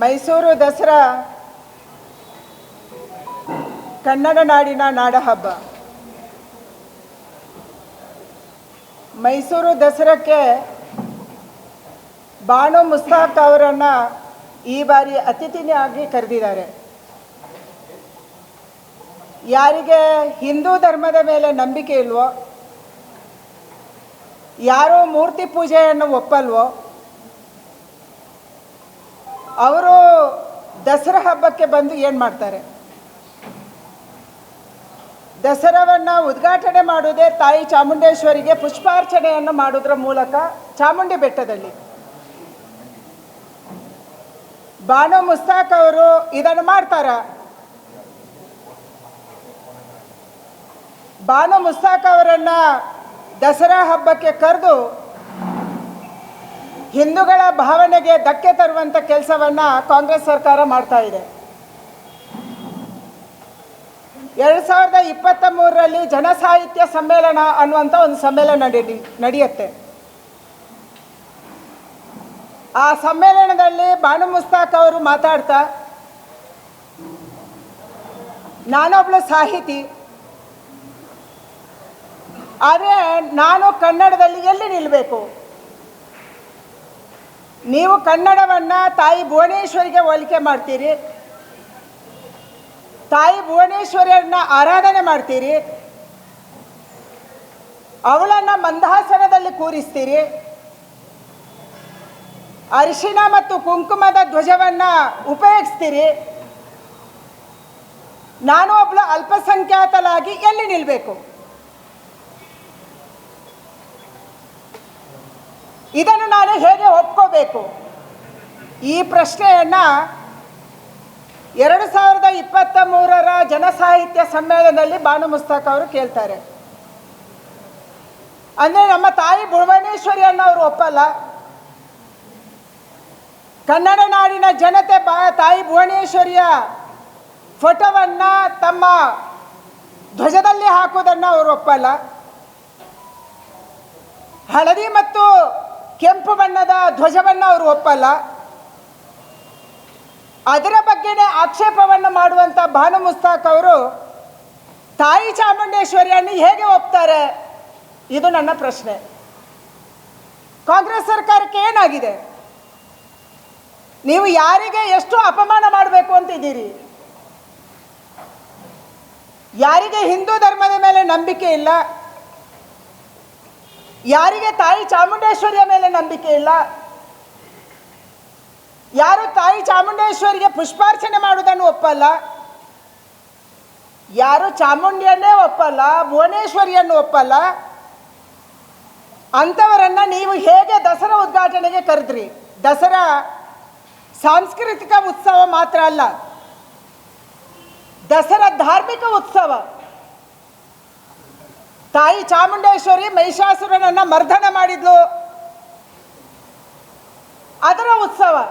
ಮೈಸೂರು ದಸರಾ ಕನ್ನಡ ನಾಡಿನ ನಾಡಹಬ್ಬ. ಮೈಸೂರು ದಸರಾಕ್ಕೆ ಬಾಣು ಮುಸ್ತಾಕ್ ಅವರನ್ನು ಈ ಬಾರಿ ಅತಿಥಿನಿಯಾಗಿ ಕರೆದಿದ್ದಾರೆ. ಯಾರಿಗೆ ಹಿಂದೂ ಧರ್ಮದ ಮೇಲೆ ನಂಬಿಕೆ ಇಲ್ವೋ, ಯಾರೋ ಮೂರ್ತಿ ಪೂಜೆಯನ್ನು ಒಪ್ಪಲ್ವೋ ಅವರು ದಸರಾ ಹಬ್ಬಕ್ಕೆ ಬಂದು ಏನು ಮಾಡ್ತಾರೆ? ದಸರಾವನ್ನು ಉದ್ಘಾಟನೆ ಮಾಡುವುದೇ ತಾಯಿ ಚಾಮುಂಡೇಶ್ವರಿಗೆ ಪುಷ್ಪಾರ್ಚನೆಯನ್ನು ಮಾಡುವುದರ ಮೂಲಕ ಚಾಮುಂಡಿ ಬೆಟ್ಟದಲ್ಲಿ. ಬಾನು ಮುಸ್ತಾಕ್ ಅವರು ಇದನ್ನು ಮಾಡ್ತಾರ. ಬಾನು ಮುಸ್ತಾಕ್ ಅವರನ್ನ ದಸರಾ ಹಬ್ಬಕ್ಕೆ ಕರೆದು ಹಿಂದೂಗಳ ಭಾವನೆಗೆ ಧಕ್ಕೆ ತರುವಂಥ ಕೆಲಸವನ್ನು ಕಾಂಗ್ರೆಸ್ ಸರ್ಕಾರ ಮಾಡ್ತಾ ಇದೆ. ಎರಡು ಸಾವಿರದ ಇಪ್ಪತ್ತ ಮೂರರಲ್ಲಿ ಜನಸಾಹಿತ್ಯ ಸಮ್ಮೇಳನ ಅನ್ನುವಂಥ ಒಂದು ಸಮ್ಮೇಳನ ನಡೀಲಿ ನಡೆಯುತ್ತೆ. ಆ ಸಮ್ಮೇಳನದಲ್ಲಿ ಬಾನು ಮುಸ್ತಾಕ್ ಅವರು ಮಾತಾಡ್ತಾ, ನಾನೊಬ್ಳು ಸಾಹಿತಿ, ಆದರೆ ನಾನು ಕನ್ನಡದಲ್ಲಿ ಎಲ್ಲಿ ನಿಲ್ಲಬೇಕು ನೀವು ಕನ್ನಡವನ್ನು ತಾಯಿ ಭುವನೇಶ್ವರಿಗೆ ಹೋಲಿಕೆ ಮಾಡ್ತೀರಿ. ತಾಯಿ ಭುವನೇಶ್ವರಿಯನ್ನ ಆರಾಧನೆ ಮಾಡ್ತೀರಿ. ಅವಳನ್ನು ಮಂದಹಾಸನದಲ್ಲಿ ಕೂರಿಸ್ತೀರಿ. ಅರಿಶಿನ ಮತ್ತು ಕುಂಕುಮದ ಧ್ವಜವನ್ನು ಉಪಯೋಗಿಸ್ತೀರಿ. ನಾನು ಒಬ್ಬಳು ಅಲ್ಪಸಂಖ್ಯಾತಲಾಗಿ ಎಲ್ಲಿ ನಿಲ್ಲಬೇಕು ಇದನ್ನು ನಾನು ಹೇಗೆ ಒಪ್ಕೋಬೇಕು? ಈ ಪ್ರಶ್ನೆಯನ್ನು ಎರಡು ಸಾವಿರದ ಇಪ್ಪತ್ತ ಮೂರರ ಜನಸಾಹಿತ್ಯ ಸಮ್ಮೇಳನದಲ್ಲಿ ಬಾನು ಮುಸ್ತಾಕ್ ಅವರು ಕೇಳ್ತಾರೆ. ಅಂದರೆ ನಮ್ಮ ತಾಯಿ ಭುವನೇಶ್ವರಿಯನ್ನು ಅವರು ಒಪ್ಪಲ್ಲ? ಕನ್ನಡ ನಾಡಿನ ಜನತೆ ಬಾ, ತಾಯಿ ಭುವನೇಶ್ವರಿಯ ಫೋಟೋವನ್ನು ತಮ್ಮ ಧ್ವಜದಲ್ಲಿ ಹಾಕುವುದನ್ನು ಅವರು ಒಪ್ಪಲ್ಲ? ಹಳದಿ ಮತ್ತು ಕೆಂಪು ಬಣ್ಣದ ಧ್ವಜವನ್ನು ಅವರು ಒಪ್ಪಲ್ಲ. ಅದರ ಬಗ್ಗೆನೇ ಆಕ್ಷೇಪವನ್ನು ಮಾಡುವಂಥ ಭಾನು ಮುಸ್ತಾಕ್ ಅವರು ತಾಯಿ ಚಾಮುಂಡೇಶ್ವರಿಯನ್ನು ಹೇಗೆ ಒಪ್ತಾರೆ? ಇದು ನನ್ನ ಪ್ರಶ್ನೆ. ಕಾಂಗ್ರೆಸ್ ಸರ್ಕಾರಕ್ಕೆ ಏನಾಗಿದೆ? ನೀವು ಯಾರಿಗೆ ಎಷ್ಟು ಅಪಮಾನ ಮಾಡಬೇಕು ಅಂತಿದ್ದೀರಿ ಯಾರಿಗೆ ಹಿಂದೂ ಧರ್ಮದ ಮೇಲೆ ನಂಬಿಕೆ ಇಲ್ಲ? ಯಾರಿಗೆ ತಾಯಿ ಚಾಮುಂಡೇಶ್ವರಿಯ ಮೇಲೆ ನಂಬಿಕೆ ಇಲ್ಲ? ಯಾರು ತಾಯಿ ಚಾಮುಂಡೇಶ್ವರಿಗೆ ಪುಷ್ಪಾರ್ಚನೆ ಮಾಡುವುದನ್ನು ಒಪ್ಪಲ್ಲ? ಯಾರು ಚಾಮುಂಡಿಯನ್ನೇ ಒಪ್ಪಲ್ಲ, ಭುವನೇಶ್ವರಿಯನ್ನು ಒಪ್ಪಲ್ಲ? ಅಂಥವರನ್ನು ನೀವು ಹೇಗೆ ದಸರಾ ಉದ್ಘಾಟನೆಗೆ ಕರೆದ್ರಿ? ದಸರಾ ಸಾಂಸ್ಕೃತಿಕ ಉತ್ಸವ ಮಾತ್ರ ಅಲ್ಲ, ದಸರಾ ಧಾರ್ಮಿಕ ಉತ್ಸವ. ತಾಯಿ ಚಾಮುಂಡೇಶ್ವರಿ ಮಹಿಷಾಸುರನನ್ನ ಮರ್ದನ ಮಾಡಿದ್ಲು. ಅದರ ಉತ್ಸವ.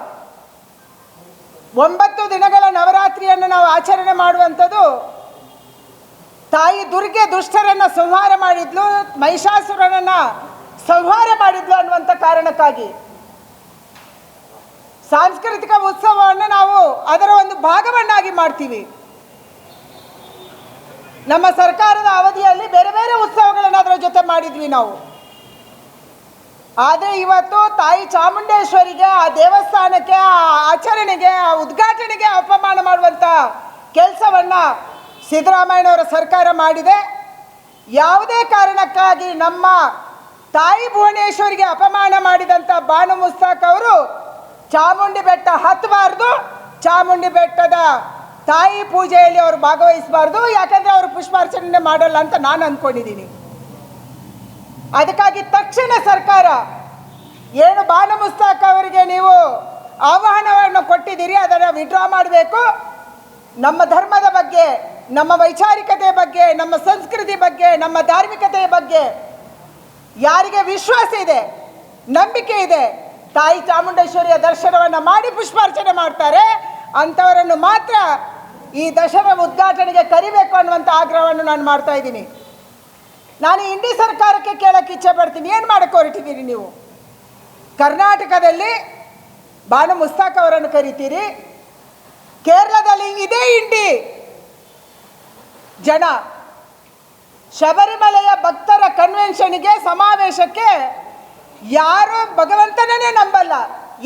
ಒಂಬತ್ತು ದಿನಗಳ ನವರಾತ್ರಿಯನ್ನು ನಾವು ಆಚರಣೆ ಮಾಡುವಂಥದ್ದು. ತಾಯಿ ದುರ್ಗೆ ದುಷ್ಟರನ್ನ ಸಂಹಾರ ಮಾಡಿದ್ಲು, ಮಹಿಷಾಸುರನನ್ನ ಸಂಹಾರ ಮಾಡಿದ್ಲು ಅನ್ನುವಂಥ ಕಾರಣಕ್ಕಾಗಿ. ಸಾಂಸ್ಕೃತಿಕ ಉತ್ಸವವನ್ನು ನಾವು ಅದರ ಒಂದು ಭಾಗವನ್ನಾಗಿ ಮಾಡ್ತೀವಿ. ನಮ್ಮ ಸರ್ಕಾರದ ಅವಧಿಯಲ್ಲಿ ಬೇರೆ ಬೇರೆ ಉತ್ಸವಗಳನ್ನು ಅದರ ಜೊತೆ ಮಾಡಿದ್ವಿ ನಾವು. ಆದರೆ ಇವತ್ತು ತಾಯಿ ಚಾಮುಂಡೇಶ್ವರಿಗೆ, ಆ ದೇವಸ್ಥಾನಕ್ಕೆ, ಆ ಆಚರಣೆಗೆ, ಆ ಉದ್ಘಾಟನೆಗೆ ಅಪಮಾನ ಮಾಡುವಂಥ ಕೆಲಸವನ್ನು ಸಿದ್ದರಾಮಯ್ಯನವರ ಸರ್ಕಾರ ಮಾಡಿದೆ. ಯಾವುದೇ ಕಾರಣಕ್ಕಾಗಿ ನಮ್ಮ ತಾಯಿ ಭುವನೇಶ್ವರಿಗೆ ಅಪಮಾನ ಮಾಡಿದಂಥ ಬಾನು ಮುಸ್ತಾಕ್ ಅವರು ಚಾಮುಂಡಿ ಬೆಟ್ಟ ಹತ್ತಬಾರ್ದು ಚಾಮುಂಡಿ ಬೆಟ್ಟದ ತಾಯಿ ಪೂಜೆಯಲ್ಲಿ ಅವರು ಭಾಗವಹಿಸಬಾರ್ದು, ಯಾಕಂದರೆ ಅವರು ಪುಷ್ಪಾರ್ಚನೆ ಮಾಡಲ್ಲ ಅಂತ ನಾನು ಅಂದ್ಕೊಂಡಿದ್ದೀನಿ ಅದಕ್ಕಾಗಿ ತಕ್ಷಣ ಸರ್ಕಾರ ಏನು ಬಾನು ಮುಸ್ತಾಕ್ ಅವರಿಗೆ ನೀವು ಆಹ್ವಾನವನ್ನು ಕೊಟ್ಟಿದ್ದೀರಿ, ಅದನ್ನು ವಿಡ್ರಾ ಮಾಡಬೇಕು. ನಮ್ಮ ಧರ್ಮದ ಬಗ್ಗೆ, ನಮ್ಮ ವೈಚಾರಿಕತೆ ಬಗ್ಗೆ, ನಮ್ಮ ಸಂಸ್ಕೃತಿ ಬಗ್ಗೆ, ನಮ್ಮ ಧಾರ್ಮಿಕತೆಯ ಬಗ್ಗೆ ಯಾರಿಗೆ ವಿಶ್ವಾಸ ಇದೆ, ನಂಬಿಕೆ ಇದೆ, ತಾಯಿ ಚಾಮುಂಡೇಶ್ವರಿಯ ದರ್ಶನವನ್ನು ಮಾಡಿ ಪುಷ್ಪಾರ್ಚನೆ ಮಾಡ್ತಾರೆ, ಅಂಥವರನ್ನು ಮಾತ್ರ ಈ ದಶಮ ಉದ್ಘಾಟನೆಗೆ ಕರಿಬೇಕು ಅನ್ನುವಂಥ ಆಗ್ರಹವನ್ನು ನಾನು ಮಾಡ್ತಾ ಇದ್ದೀನಿ. ನಾನು ಇಂಡಿ ಸರ್ಕಾರಕ್ಕೆ ಕೇಳಕ್ಕೆ ಇಚ್ಛೆ ಪಡ್ತೀನಿ. ಏನು ಮಾಡಕ್ಕೆ ಹೊರಟಿದ್ದೀರಿ ನೀವು? ಕರ್ನಾಟಕದಲ್ಲಿ ಬಾನು ಮುಸ್ತಾಕ್ ಅವರನ್ನು ಕರಿತೀರಿ. ಕೇರಳದಲ್ಲಿ ಇದೇ ಇಂಡಿ ಜನ ಶಬರಿಮಲೆಯ ಭಕ್ತರ ಕನ್ವೆನ್ಷನ್ಗೆ ಸಮಾವೇಶಕ್ಕೆ ಯಾರು ಭಗವಂತನೇ ನಂಬಲ್ಲ.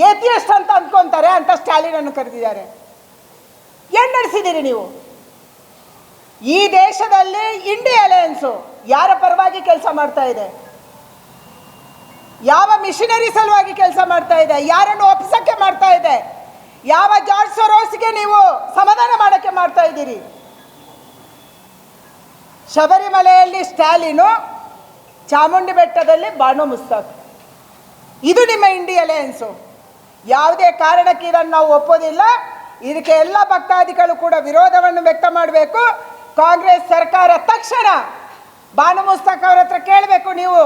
ಏತಿಯಷ್ಟು ಅಂತ ಅಂದ್ಕೊಂತಾರೆ ಅಂತ ಸ್ಟಾಲಿನನ್ನು ಕರೆದಿದ್ದಾರೆ. ಏನು ನಡೆಸಿದ್ದೀರಿ ನೀವು? ಈ ದೇಶದಲ್ಲಿ ಇಂಡಿ ಅಲಯನ್ಸು ಯಾರ ಪರವಾಗಿ ಕೆಲಸ ಮಾಡ್ತಾ ಇದೆ? ಯಾವ ಮಿಷನರಿ ಸಲುವಾಗಿ ಕೆಲಸ ಮಾಡ್ತಾ ಇದೆ? ಯಾರನ್ನು ಒಪ್ಪಿಸಕ್ಕೆ ಮಾಡ್ತಾ ಇದೆ? ಯಾವ ಜಾರ್ಜ್ ಸೊರೋಸ್ಗೆ ನೀವು ಸಮಾಧಾನ ಮಾಡಕ್ಕೆ ಮಾಡ್ತಾ ಇದ್ದೀರಿ? ಶಬರಿಮಲೆಯಲ್ಲಿ ಸ್ಟಾಲಿನು ಚಾಮುಂಡಿ ಬೆಟ್ಟದಲ್ಲಿ ಬಾಣು ಮುಸ್ತಾಕ್. ಇದು ನಿಮ್ಮ ಇಂಡಿ ಅಲಯನ್ಸು ಯಾವುದೇ ಕಾರಣಕ್ಕೆ ಇದನ್ನು ನಾವು ಒಪ್ಪೋದಿಲ್ಲ. ಇದಕ್ಕೆ ಎಲ್ಲ ಭಕ್ತಾದಿಗಳು ಕೂಡ ವಿರೋಧವನ್ನು ವ್ಯಕ್ತ ಮಾಡಬೇಕು. ಕಾಂಗ್ರೆಸ್ ಸರ್ಕಾರ ತಕ್ಷಣ ಅವರ ಅವ್ರ ಹತ್ರ ಕೇಳಬೇಕು, ನೀವು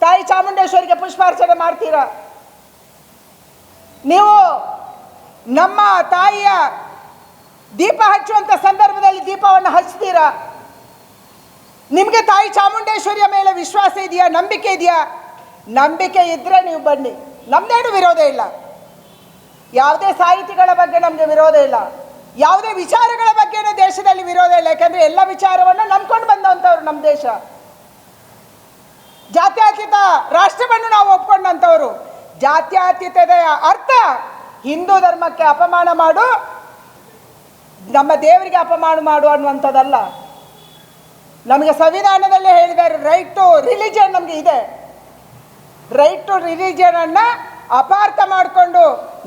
ತಾಯಿ ಚಾಮುಂಡೇಶ್ವರಿಗೆ ಪುಷ್ಪಾರ್ಚನೆ ಮಾಡ್ತೀರಾ? ನೀವು ನಮ್ಮ ತಾಯಿಯ ದೀಪ ಹಚ್ಚುವಂಥ ಸಂದರ್ಭದಲ್ಲಿ ದೀಪವನ್ನು ಹಚ್ತೀರಾ? ನಿಮಗೆ ತಾಯಿ ಚಾಮುಂಡೇಶ್ವರಿಯ ಮೇಲೆ ವಿಶ್ವಾಸ ಇದೆಯಾ? ನಂಬಿಕೆ ಇದೆಯಾ? ನಂಬಿಕೆ ಇದ್ದರೆ ನೀವು ಬನ್ನಿ. ನಮ್ದೇನು ವಿರೋಧ ಇಲ್ಲ. ಯಾವುದೇ ಸಾಹಿತಿಗಳ ಬಗ್ಗೆ ನಮಗೆ ವಿರೋಧ ಇಲ್ಲ. ಯಾವುದೇ ವಿಚಾರಗಳ ಬಗ್ಗೆ ದೇಶದಲ್ಲಿ ವಿರೋಧ ಇಲ್ಲ. ಯಾಕಂದ್ರೆ ಎಲ್ಲ ವಿಚಾರವನ್ನು ನಂಬ್ಕೊಂಡು ಬಂದಂಥವ್ರು ನಮ್ಮ ದೇಶ. ಜಾತ್ಯತೀತ ರಾಷ್ಟ್ರವನ್ನು ನಾವು ಒಪ್ಕೊಂಡಂಥವ್ರು. ಜಾತ್ಯತೀತದ ಅರ್ಥ ಹಿಂದೂ ಧರ್ಮಕ್ಕೆ ಅಪಮಾನ ಮಾಡು, ನಮ್ಮ ದೇವರಿಗೆ ಅಪಮಾನ ಮಾಡು ಅನ್ನುವಂಥದ್ದಲ್ಲ. ನಮಗೆ ಸಂವಿಧಾನದಲ್ಲೇ ಹೇಳಿದ್ದಾರೆ ರೈಟ್ ಟು ರಿಲಿಜನ್ ನಮಗೆ ಇದೆ. ರೈಟ್ ಟು ರಿಲಿಜನನ್ನು ಅಪಾರ್ಥ ಮಾಡಿಕೊಂಡು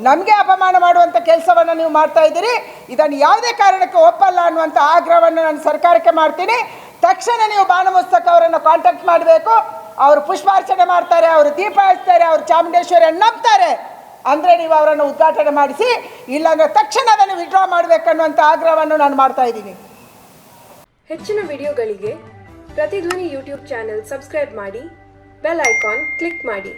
ನಮಗೆ ಅಪಮಾನ ಮಾಡುವಂಥ ಕೆಲಸವನ್ನು ನೀವು ಮಾಡ್ತಾ ಇದ್ದೀರಿ. ಇದನ್ನು ಯಾವುದೇ ಕಾರಣಕ್ಕೆ ಒಪ್ಪಲ್ಲ ಅನ್ನುವಂಥ ಆಗ್ರಹವನ್ನು ನಾನು ಸರ್ಕಾರಕ್ಕೆ ಮಾಡ್ತೀನಿ. ತಕ್ಷಣ ನೀವು ಭಾನುಮುಸ್ತಕ್ ಅವರನ್ನು ಕಾಂಟ್ಯಾಕ್ಟ್ ಮಾಡಬೇಕು. ಅವರು ಪುಷ್ಪಾರ್ಚನೆ ಮಾಡ್ತಾರೆ, ಅವರು ದೀಪ ಹಚ್ತಾರೆ, ಅವರು ಚಾಮುಂಡೇಶ್ವರಿಯನ್ನು ನಂಬ್ತಾರೆ. ಅಂದರೆ ನೀವು ಅವರನ್ನು ಉದ್ಘಾಟನೆ ಮಾಡಿಸಿ, ಇಲ್ಲಾಂದರೆ ತಕ್ಷಣ ಅದನ್ನು ವಿಡ್ರಾ ಮಾಡಬೇಕನ್ನುವಂಥ ಆಗ್ರಹವನ್ನು ನಾನು ಮಾಡ್ತಾ ಇದ್ದೀನಿ. ಹೆಚ್ಚಿನ ವಿಡಿಯೋಗಳಿಗೆ ಪ್ರತಿಧ್ವನಿ ಯೂಟ್ಯೂಬ್ ಚಾನೆಲ್ ಸಬ್ಸ್ಕ್ರೈಬ್ ಮಾಡಿ, ಬೆಲ್ ಐಕಾನ್ ಕ್ಲಿಕ್ ಮಾಡಿ.